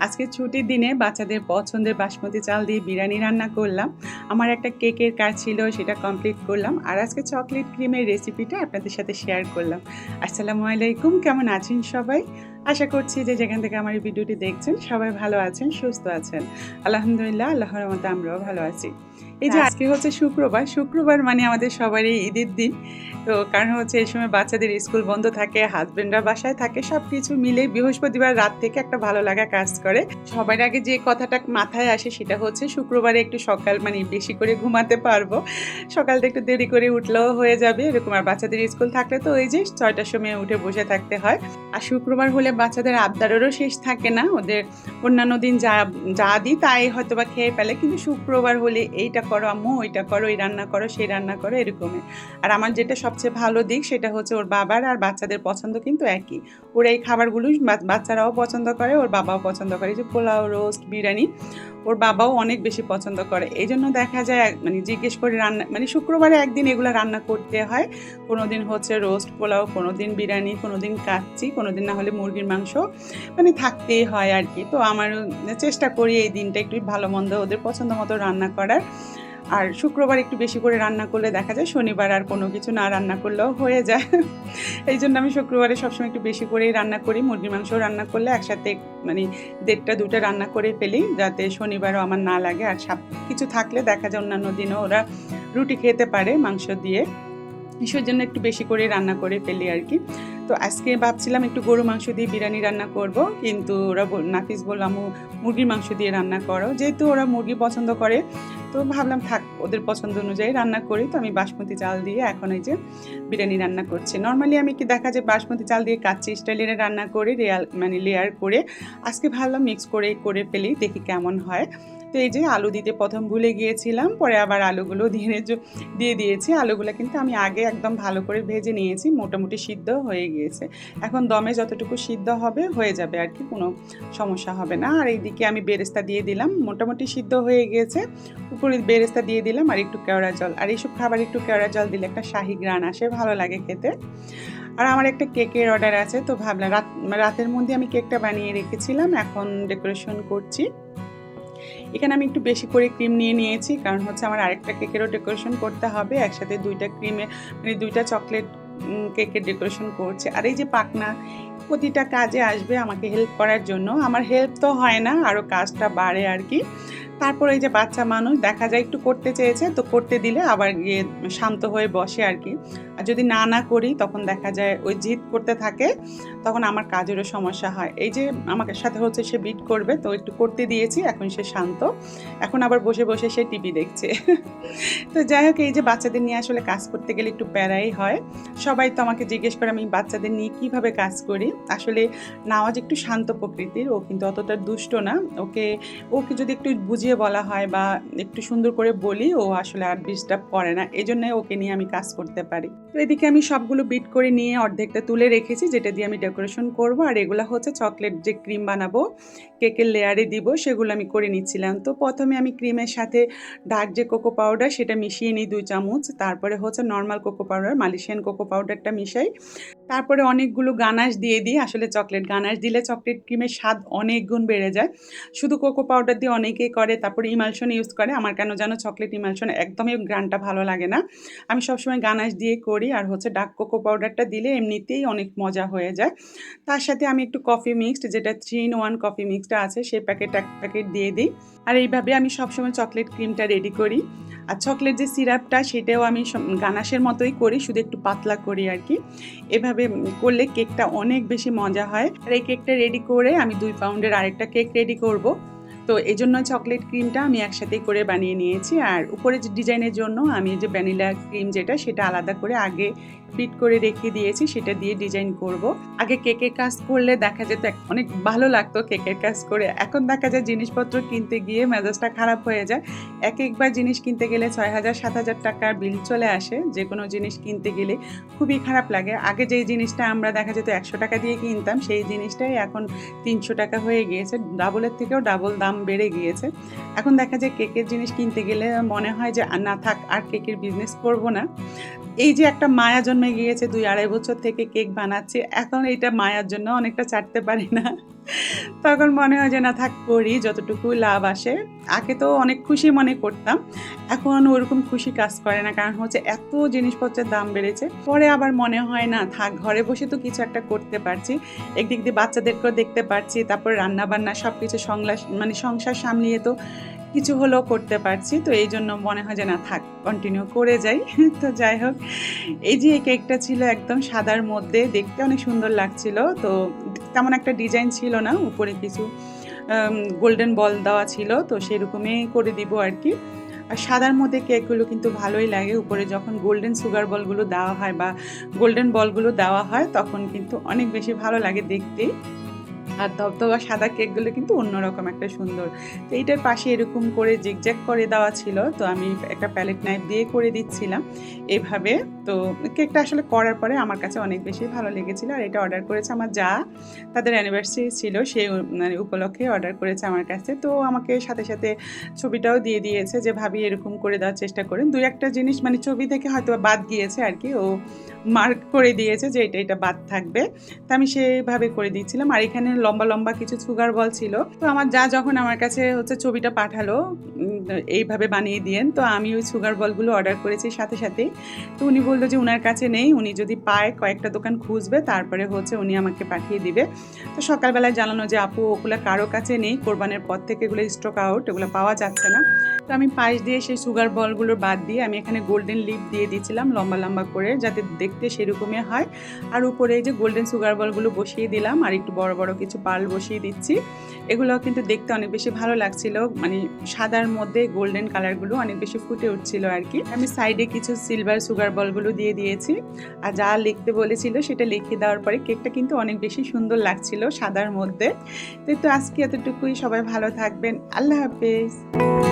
আজকে ছুটির দিনে বাচ্চাদের পছন্দের বাসমতি চাল দিয়ে বিরিয়ানি রান্না করলাম। আমার একটা কেকের কাজ ছিল, সেটা কমপ্লিট করলাম। আর আজকে চকলেট ক্রিমের রেসিপিটা আপনাদের সাথে শেয়ার করলাম। আসসালামু আলাইকুম, কেমন আছেন সবাই? আশা করছি যে যেখান থেকে আমার এই ভিডিওটি দেখছেন সবাই ভালো আছেন সুস্থ আছেন। আলহামদুলিল্লাহ আল্লাহর মতো আমরাও ভালো আছি। এই যে আজকে হচ্ছে শুক্রবার শুক্রবার মানে আমাদের সবারই ঈদের দিন। তো কারণ হচ্ছে এই সময় বাচ্চাদের স্কুল বন্ধ থাকে হাজবেন্ডরা বাসায় থাকে সব কিছু মিলে বৃহস্পতিবার রাত থেকে একটা ভালো লাগা কাজ করে। সবার আগে যে কথাটা মাথায় আসে সেটা হচ্ছে শুক্রবারে একটু সকাল মানে বেশি করে ঘুমাতে পারব। সকালটা একটু দেরি করে উঠলেও হয়ে যাবে এরকম আর বাচ্চাদের স্কুল থাকলে তো ওই যে ছয়টার সময় উঠে বসে থাকতে হয়। আর শুক্রবার হলে বাচ্চাদের আবদারেরও শেষ থাকে না। ওদের অন্যান্য দিন যা যা দিই তাই হয়তো বা খেয়ে ফেলে। কিন্তু শুক্রবার হলে এইটা করো আম্মু, ওইটা করো, এই রান্না করো, সেই রান্না করো, এরকমই। আর আমার যেটা সবচেয়ে ভালো দিক সেটা হচ্ছে ওর বাবার আর বাচ্চাদের পছন্দ কিন্তু একই। ওরা এই খাবারগুলো বাচ্চারাও পছন্দ করে, ওর বাবাও পছন্দ করে। যে পোলাও, রোস্ট, বিরিয়ানি ওর বাবাও অনেক বেশি পছন্দ করে। এই জন্য দেখা যায় মানে জিজ্ঞেস করে রান্না মানে শুক্রবারে একদিন এগুলো রান্না করতে হয়। কোনো দিন হচ্ছে রোস্ট পোলাও কোনো দিন বিরিয়ানি কোনো দিন কাচ্চি কোনো দিন না হলে মুরগির মাংস। মানে থাকতেই হয় আর কি তো আমার চেষ্টা করি এই দিনটা একটু ভালো মন্দ ওদের পছন্দ মতো রান্না করার। আর শুক্রবার একটু বেশি করে রান্না করলে দেখা যায় শনিবার আর কোনো কিছু না রান্না করলেও হয়ে যায়। এই জন্য আমি শুক্রবারে সবসময় একটু বেশি করেই রান্না করি মুরগির মাংস রান্না করলে একসাথে মানে দেড়টা দুটা রান্না করে ফেলি যাতে শনিবারও আমার না লাগে। আর সব কিছু থাকলে দেখা যায় অন্যান্য দিনও ওরা রুটি খেতে পারে মাংস দিয়ে। সেই জন্য একটু বেশি করে রান্না করে ফেলি আর কি। তো আজকে ভাবছিলাম একটু গরু মাংস দিয়ে বিরিয়ানি রান্না করব কিন্তু ওরা নাফিস বললাম "ও, মুরগির মাংস দিয়ে রান্না করো। যেহেতু ওরা মুরগি পছন্দ করে তো ভাবলাম, থাক, ওদের পছন্দ অনুযায়ী রান্না করি। তো আমি বাসমতি চাল দিয়ে এখন এই যে বিরিয়ানি রান্না করছি। নর্মালি আমি কি দেখা যায় বাসমতি চাল দিয়ে কাচ্চি স্টাইলের রান্না করে, রেয়াল মানে লেয়ার করে, আজকে ভাবলাম মিক্স করে করে ফেলি, দেখি কেমন হয়। তো এই যে আলু দিতে প্রথম ভুলে গিয়েছিলাম, পরে আবার আলুগুলো দিয়ে দিয়ে দিয়েছি। আলুগুলো কিন্তু আমি আগে একদম ভালো করে ভেজে নিয়েছি, মোটামুটি সিদ্ধ হয়ে গিয়েছে। এখন দমে যতটুকু সিদ্ধ হবে, হয়ে যাবে আর কি, কোনো সমস্যা হবে না। আর এইদিকে আমি বেরেস্তা দিয়ে দিলাম, মোটামুটি সিদ্ধ হয়ে গিয়েছে। উপরে বেরেস্তা দিয়ে দিলাম আর একটু কেওড়া জল। আর এইসব খাবার একটু কেওড়া জল দিলে একটা শাহি গ্রান আসে, ভালো লাগে খেতে। আর আমার একটা কেকের অর্ডার আছে, তো ভাবলাম রাত রাতের মধ্যে আমি কেকটা বানিয়ে রেখেছিলাম, এখন ডেকোরেশন করছি। এখানে আমি একটু বেশি করে ক্রিম নিয়ে নিয়েছি, কারণ হচ্ছে আমার আরেকটা কেকেরও ডেকোরেশন করতে হবে, একসাথে দুইটা ক্রিমে মানে দুইটা চকলেট কেকের ডেকোরেশন করছে। আর এই যে পাকনা প্রতিটা কাজে আসবে আমাকে হেল্প করার জন্য। আমার হেল্প তো হয় না আরও কাজটা বাড়ে আর কি। তারপরে এই যে বাচ্চা মানুষ, দেখা যায় একটু করতে চেয়েছে, তো করতে দিলে আবার গিয়ে শান্ত হয়ে বসে আর কি। আর যদি না না করি, তখন দেখা যায় ওই জিদ করতে থাকে, তখন আমার কাজেরও সমস্যা হয়। এই যে আমাকে সাথে হচ্ছে সে বিট করবে, তো একটু করতে দিয়েছি, এখন সে শান্ত। এখন আবার বসে বসে সে টিভি দেখছে। তো যাই হোক, এই যে বাচ্চাদের নিয়ে আসলে কাজ করতে গেলে একটু প্যারাই হয়। সবাই তো আমাকে জিজ্ঞেস করে, আমি বাচ্চাদের নিয়ে কীভাবে কাজ করি? আসলে নাওয়াজ একটু শান্ত প্রকৃতির, ও কিন্তু অতটা দুষ্ট না। ওকে ওকে যদি একটু বুঝিয়ে বলা হয় বা একটু সুন্দর করে বলি, ও আসলে আর ডিস্টার্ব করে না। এই জন্যই ওকে নিয়ে আমি কাজ করতে পারি। তো এদিকে আমি সবগুলো বিট করে নিয়ে অর্ধেকটা তুলে রেখেছি, যেটা দিয়ে আমি ডেকোরেশন করব। আর এগুলো হচ্ছে চকলেট যে ক্রিম বানাবো কেকের লেয়ারে দিব, সেগুলো আমি করে নিচ্ছিলাম। তো প্রথমে আমি ক্রিমের সাথে ডার্ক যে কোকো পাউডার সেটা মিশিয়ে নিই দুই চামচ। তারপরে হচ্ছে normal cocoa powder Malaysian cocoa পাউডারটা মিশাই। তারপরে অনেকগুলো গানাশ দিয়ে দিই। আসলে চকলেট গানাশ দিলে চকলেট ক্রিমের স্বাদ অনেক গুণ বেড়ে যায়। শুধু কোকো পাউডার দিয়ে অনেকেই করে, তারপরে ইমালশন ইউজ করে। আমার কেন যেন চকলেট ইমালশন একদমই গ্রানটা ভালো লাগে না। আমি সবসময় গানাশ দিয়ে করি। আর হচ্ছে ডাক কোকো পাউডারটা দিলে এমনিতেই অনেক মজা হয়ে যায়। তার সাথে আমি একটু কফি মিক্সড যেটা থ্রি ইন ওয়ান কফি মিক্সটা আছে সেই প্যাকেট এক প্যাকেট দিয়ে দিই। আর এইভাবে আমি সবসময় চকলেট ক্রিমটা রেডি করি। আর চকলেট যে সিরাপটা সেটাও আমি গানাশের মতোই করি, শুধু একটু পাতলা করি আর কি। এভাবে করলে কেকটা অনেক বেশি মজা হয়। আর এই কেকটা রেডি করে আমি দুই পাউন্ডের আরেকটা কেক রেডি করব। তো এই জন্য চকলেট ক্রিমটা আমি একসাথেই করে বানিয়ে নিয়েছি। আর উপরে যে ডিজাইনের জন্য আমি যে ভ্যানিলা ক্রিম যেটা, সেটা আলাদা করে আগে বিট করে রেখে দিয়েছি, সেটা দিয়ে ডিজাইন করব। আগে কেকের কাজ করলে দেখা যেত অনেক ভালো লাগতো কেকের কাজ করে। এখন দেখা যায় জিনিসপত্র কিনতে গিয়ে মেজাজটা খারাপ হয়ে যায়। এক একবার জিনিস কিনতে গেলে ছয় হাজার, সাত হাজার টাকার বিল চলে আসে। যে কোনো জিনিস কিনতে গেলে খুবই খারাপ লাগে। আগে যেই জিনিসটা আমরা দেখা যেত একশো টাকা দিয়ে কিনতাম, সেই জিনিসটাই এখন তিনশো টাকা হয়ে গিয়েছে। ডাবলের থেকেও ডাবল দাম বেড়ে গিয়েছে। এখন দেখা যায় কেকের জিনিস কিনতে গেলে মনে হয় যে না থাক, আর কেকের বিজনেস করব না। এই যে একটা মায়া জন্মে গিয়েছে, দুই আড়াই বছর থেকে কেক বানাচ্ছে, এখন এইটা মায়ার জন্য অনেকটা ছাড়তে পারি না। তখন মনে হয় যে, না, থাক, করি, যতটুকু লাভ আসে। আগে তো অনেক খুশি মনে করতাম, এখন ওরকম খুশি কাজ করে না, কারণ হচ্ছে এত জিনিসপত্রের দাম বেড়েছে। পরে আবার মনে হয়, না, থাক, ঘরে বসে তো কিছু একটা করতে পারছি, একদিক দিয়ে বাচ্চাদেরকেও দেখতে পারছি, তারপর রান্না বান্না সব কিছু সংলাস মানে সংসার সামলিয়ে তো কিছু হলেও করতে পারছি, তো এই জন্য মনে হয় যে না, থাক কন্টিনিউ করে যাই। তো যাই হোক, এই যে এই কেকটা ছিল একদম সাদার মধ্যে, দেখতে অনেক সুন্দর লাগছিল। তো তেমন একটা ডিজাইন ছিল না, উপরে কিছু গোল্ডেন বল দেওয়া ছিল, তো সেরকমই করে দিব আর কি। আর সাদার মধ্যে কেকগুলো কিন্তু ভালোই লাগে, উপরে যখন গোল্ডেন সুগার বলগুলো দেওয়া হয় বা গোল্ডেন বলগুলো দেওয়া হয়, তখন কিন্তু অনেক বেশি ভালো লাগে দেখতে। আর ধবধবা সাদা কেকগুলো কিন্তু অন্যরকম একটা সুন্দর। তো এইটার পাশে এরকম করে জিগজ্যাগ করে দেওয়া ছিল, তো আমি একটা প্যালেট নাইফ দিয়ে করে দিচ্ছিলাম। এভাবে তো কেকটা আসলে করার পরে আমার কাছে অনেক বেশি ভালো লেগেছিলো আর এটা অর্ডার করেছে আমার যা তাদের অ্যানিভার্সারি ছিল সেই মানে উপলক্ষে অর্ডার করেছে আমার কাছে। তো আমাকে সাথে সাথে ছবিটাও দিয়ে দিয়েছে যে, ভাবি এরকম করে দেওয়ার চেষ্টা করেন। দুই একটা জিনিস মানে ছবি থেকে হয়তো বাদ গিয়েছে আর কি, ও মার্ক করে দিয়েছে যে, এটা এটা বাদ থাকবে। তো আমি সেভাবে করে দিচ্ছিলাম। আর এখানে লম্বা লম্বা কিছু সুগার বল ছিল। তো আমার যা যখন আমার কাছে হচ্ছে ছবিটা পাঠালো এইভাবে বানিয়ে দিয়েন, তো আমি ওই সুগার বলগুলো অর্ডার করেছি সাথে সাথে তো উনি বলল যে ওনার কাছে নেই, উনি যদি পায় কয়েকটা দোকান খুঁজবে, তারপরে হচ্ছে উনি আমাকে পাঠিয়ে দিবে। তো সকালবেলায় জানানো যে, আপু, ওগুলো কারও কাছে নেই, কোরবানের পর থেকে এগুলো স্টক আউট এগুলো পাওয়া যাচ্ছে না। তো আমি পাশ দিয়ে সেই সুগার বলগুলো বাদ দিয়ে আমি এখানে গোল্ডেন লিপ দিয়ে দিয়েছিলাম, লম্বা লম্বা করে, যাতে দেখতে সেরকমই হয়। আর উপরে এই যে গোল্ডেন সুগার বলগুলো বসিয়ে দিলাম, আর একটু বড় বড় কিছু পার্ল বসিয়ে দিচ্ছি। এগুলো কিন্তু দেখতে অনেক বেশি ভালো লাগছিল। মানে সাদার মধ্যে গোল্ডেন কালারগুলো অনেক বেশি ফুটে উঠছিল আর কি আমি সাইডে কিছু সিলভার সুগার বলগুলো দিয়ে দিয়েছি। আর যা লিখতে বলেছিল সেটা লিখে দেওয়ার পরে কেকটা কিন্তু অনেক বেশি সুন্দর লাগছিল সাদার মধ্যে। তো আজকে এতটুকুই। সবাই ভালো থাকবেন। আল্লাহ হাফেজ।